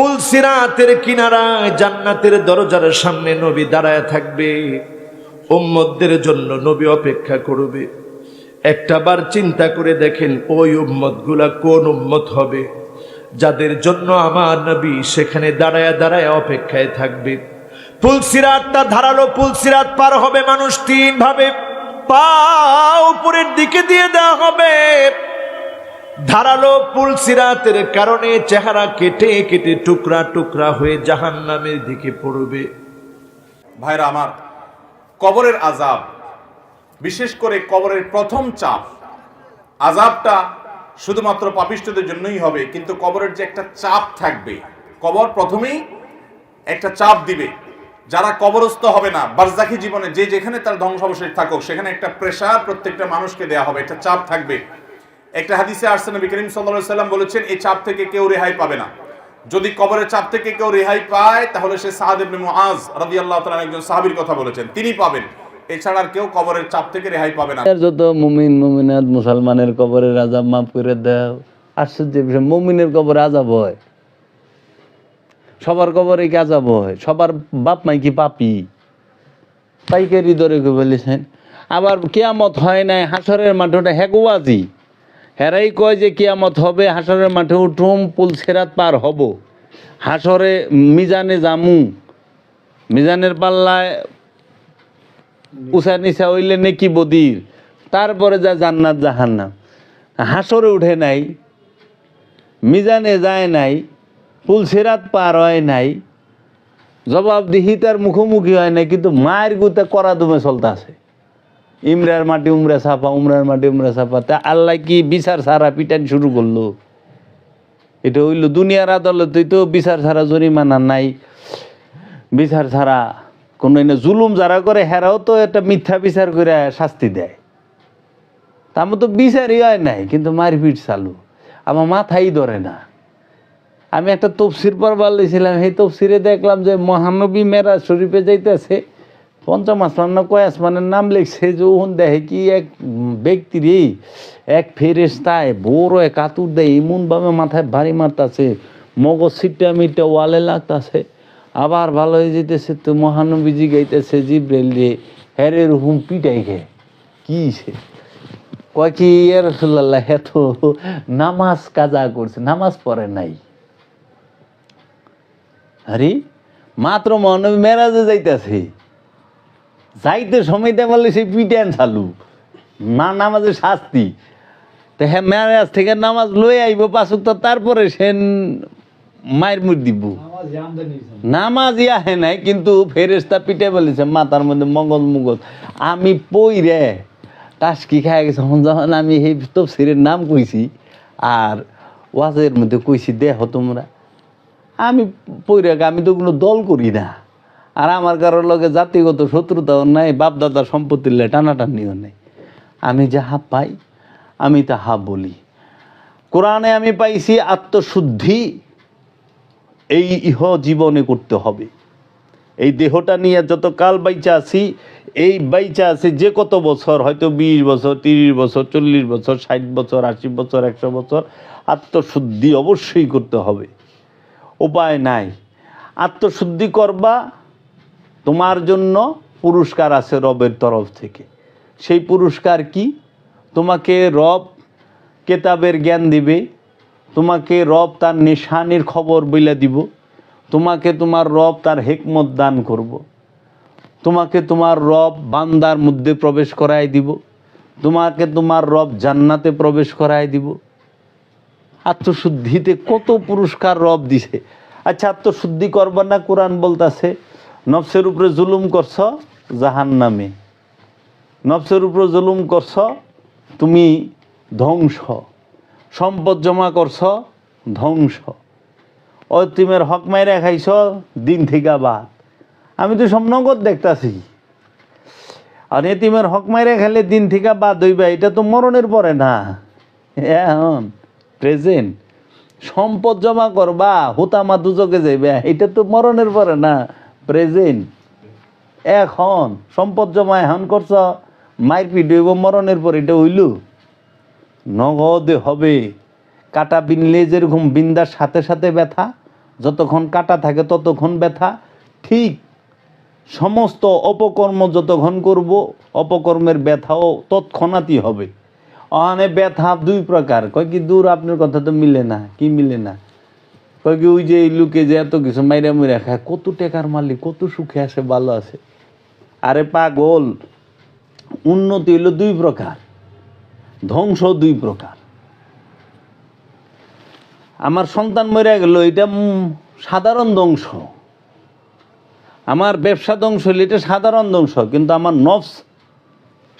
পুল সিরাতের কিনারায় জান্নাতের দরজার সামনে নবী দাঁড়ায় থাকবে। উম্মতদের জন্য নবী অপেক্ষা করবে। একটা বার চিন্তা করে দেখেন ওই উম্মতগুলা কোন উম্মত হবে, যাদের জন্য আমার নবী সেখানে দাঁড়ায় দাঁড়ায় অপেক্ষায় থাকবে। পুলসিরাতটা ধারালো পুলসিরাত পার হবে, মানুষ তিন ভাবে পা উপরের দিকে দিয়ে দেওয়া হবে। ধারালো পুলসিরাতের কারণে চেহারা কেটে কেটে টুকরা টুকরা হয়ে জাহান নামের দিকে পড়বে। ভাইরা আমার, কবরের আজাব বিশেষ করে কবরের প্রথম চাপ আজাবটা শুধুমাত্র পাপিষ্টদের জন্যই হবে, কিন্তু কবরের যে একটা চাপ থাকবে, কবর প্রথমেই একটা চাপ দিবে। যারা কবরস্থ হবে না বারজাকি জীবনে যে যেখানে তার ধ্বংসাবশেষ থাকুক, সেখানে একটা প্রেশার প্রত্যেকটা মানুষকে দেয়া হবে, একটা চাপ থাকবে। একটা হাদিসে আসছে, নবী করিম সাল্লাল্লাহু সাল্লাম বলেছেন এই চাপ থেকে কেউ রেহাই পাবে না। যদি কবরের চাপ থেকে কেউ রেহাই পায়, তাহলে সে সাহাদ ইবনে মুআজ রাদিয়াল্লাহু তাআলা একজন সাহাবীর কথা বলেছেন। তিনি পাবেন। এছাড়া কেউ কবরের চাপ থেকে রেহাই পাবে না। যত মুমিন, মুমিনাত, মুসলমানের কবরের আজাব মাফ করে দাও। আশ্চর্য বিষয়, মুমিনের কবরে আজাব হয়। সবার কবরে কি আজাব হয়? সবার বাপ মাই কি পাপি? পাইকারি দরে বলেছেন? আবার কেয়ামত হয় নাই, হাসরের মাঠটা হেগুয়াজি। হেরাই কয় যে কেয়ামত হবে হাসরের মাঠে উঠুম, পুল সেরাত পার হব। হাসরে মিজানে জামু মিজানের পাল্লায় উষা নিশা হইলে নেকি বদির, তারপরে যা জান্নাত জাহান্নাম। হাসরে উঠে নাই, মিজানে যায় নাই পুলসিরাত পার হয় নাই জবাবদিহি তার মুখোমুখি হয় নাই, কিন্তু মায়ের গুতে করা দুমে চলতেছে। ইমরার মাটি উমরা ছাপা, উমরার মাটি উমরা ছাপা। তা আল্লাহ কি বিচার সারা পিটান শুরু করল? এটা হইল দুনিয়ার আদালতে তো বিচার ছাড়া জরিমানা নাই। বিচার ছাড়া কোনো এনে জুলুম যারা করে, হেরাও তো একটা মিথ্যা বিচার করে শাস্তি দেয়। তার মতো বিচারই হয় নাই, কিন্তু মারপিট চালু। আমার মাথাই ধরে না। আমি একটা তফসির পড়বার লেছিলাম সেই তফসিরে দেখলাম যে মহানবী মেরা শরীফে যাইতেছে। পঞ্চম আসমান না কয় আসমানের নাম লিখছে যে ওহন দেখে কি এক ব্যক্তির এক ফেরেস্তায় বড় এক আতুর দেয় এমনভাবে মাথায় ভারী মারতাছে, মগজ সিটটা মিটটা ওয়ালে লাগতাছে। আবার ভালো হয়ে যেতেছে তো মহানবীজি গাইতেছে জিব্রেল রে, হ্যারে রুহুম পিটাই খে কি সে? কয় কি, ইয়া রসুল্লাহ এত নামাজ কাজা করছে, নামাজ পড়ে নাই। আরে, মাত্র মহানবী মেরাজে যাইতেছে। যাইতে সময় দেয় বললে সেই পিটান চালু না নামাজের শাস্তি। তো হ্যাঁ মেরাজ থেকে নামাজ লই আইব পাঁচক তারপরে সে মায়ের মুখ দিব। নামাজ আহে নাই কিন্তু ফেরেস্তা পিটে বলেছে মাথার মধ্যে মগজ মুগজ আমি পই রে টাসকি খাই গেছে। যখন আমি সেই তফসিরের নাম কইছি আর ওয়াজের মধ্যে কইছি দেহ তোমরা আমি পইরে আমি তো কোনো দল করি না। আর আমার কারোর লগে জাতিগত শত্রুতাও নাই, বাপদাদার সম্পত্তির লে টানাটানিও নেই। আমি যাহা পাই, আমি তাহা বলি। কোরআনে আমি পাইছি আত্মশুদ্ধি, এই ইহ জীবনে করতে হবে। এই দেহটা নিয়ে যত কাল বাইচা আছি, এই বাইচা আছে যে কত বছর, হয়তো বিশ বছর, তিরিশ বছর, চল্লিশ বছর, ষাট বছর, আশি বছর, একশো বছর, আত্মশুদ্ধি অবশ্যই করতে হবে। উপায় নাই। আত্মশুদ্ধি করবা তোমার জন্য পুরস্কার আছে রবের তরফ থেকে। সেই পুরস্কার কি? তোমাকে রব কেতাবের জ্ঞান দিবে, তোমাকে রব তার নিশানির খবর বইলা দিব, তোমাকে তোমার রব তার হেকমত দান করব। তোমাকে তোমার রব বান্দার মধ্যে প্রবেশ করাই দিব, তোমাকে তোমার রব জান্নাতে প্রবেশ করাই দিব। আত্মশুদ্ধিতে কত পুরস্কার রব দিছে। আচ্ছা আত্মশুদ্ধি করবার না কোরআন বলতাছে? নফসের উপরে জুলুম করছ জাহান নামে নফসের উপরে জুলুম করছ, তুমি ধ্বংস। সম্পদ জমা করছ, ধ্বংস। অতিমের হক মাইরা খাইছ, দিন থেকে বাদ। আমি তো সব নগদ দেখতাছি। আর এতিমের হক মাইরা খেলে দিন থেকে বাদ হইবা, এটা তো মরণের পরে না। এখন প্রেজেন্ট সম্পদ জমা করবা, হুতামা দুজকে যাইবে, এটা তো মরণের পরে না। প্রেজেন্ট। এখন সম্পদ জমা এখন করছ মায়ের হইব, মরণের পর এটা হইল। নগদে হবে। কাটা বিনলে যেরকম বিন্দার সাথে সাথে ব্যথা, যতক্ষণ কাটা থাকে ততক্ষণ ব্যথা। ঠিক সমস্ত অপকর্ম যতক্ষণ করব, অপকর্মের ব্যথাও তৎক্ষণাৎই হবে। ওখানে ব্যথা দুই প্রকার। কয় কি দূর, আপনার কথা তো মিলে না। কি মিলে না? ওই যে এই লোকে যে এত কিছু মাইরা মুইরা খায়, কত টাকার মালিক, কত সুখে আছে, ভালো আছে। আরে পাগল, উন্নতি হইল দুই প্রকার, ধ্বংস দুই প্রকার। আমার সন্তান মরে গেল, এটা সাধারণ ধ্বংস। আমার ব্যবসা ধ্বংস হইলে, এটা সাধারণ ধ্বংস, কিন্তু আমার নফস,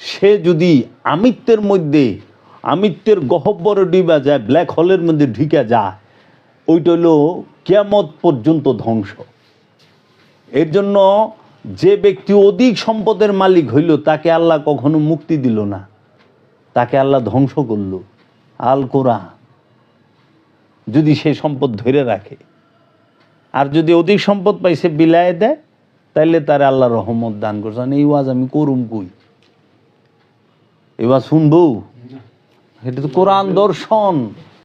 সে যদি আমিত্বের মধ্যে, আমিত্বের গহব্বরে ডিবা যায় ব্ল্যাক হোলের মধ্যে ঢুকে যায় ওইটা হলো কেয়ামত পর্যন্ত ধ্বংস। এর জন্য যে ব্যক্তি অধিক সম্পদের মালিক হইল, তাকে আল্লাহ কখনো মুক্তি দিল না। তাকে আল্লাহ ধ্বংস করল। আল কোরআন। যদি সে সম্পদ ধরে রাখে। আর যদি অধিক সম্পদ পাইছে বিলায় দেয়, তাইলে তার আল্লাহ রহমত দান করছেন এই ওয়াজ আমি করুম কই? এবার শুনব? এটা তো কোরআন দর্শন।